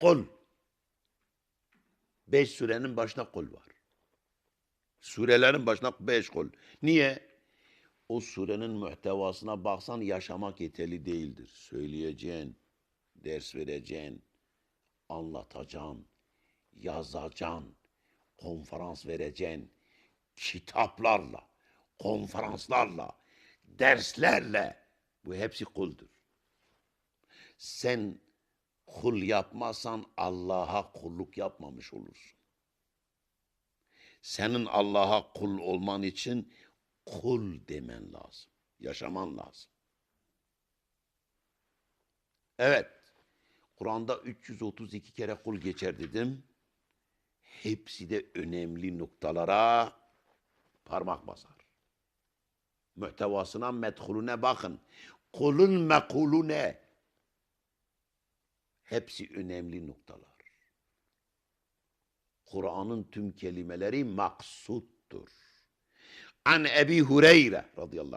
Kul. Beş surenin başına kul var. Surelerin başına beş kul. Niye? O surenin muhtevasına baksan yaşamak yeterli değildir. Söyleyeceğin, ders vereceksin, anlatacaksın, yazacaksın, konferans vereceksin, kitaplarla, konferanslarla, derslerle bu hepsi kuldur. Sen kul yapmazsan Allah'a kulluk yapmamış olursun. Senin Allah'a kul olman için kul demen lazım. Yaşaman lazım. Evet. Kur'an'da 332 kere kul geçer dedim. Hepsi de önemli noktalara parmak basar. Muhtevasına, medhulüne bakın. Kulun mekulüne. Hepsi önemli noktalar. Kur'an'ın tüm kelimeleri maksuttur. An Ebi Hureyre radıyallahu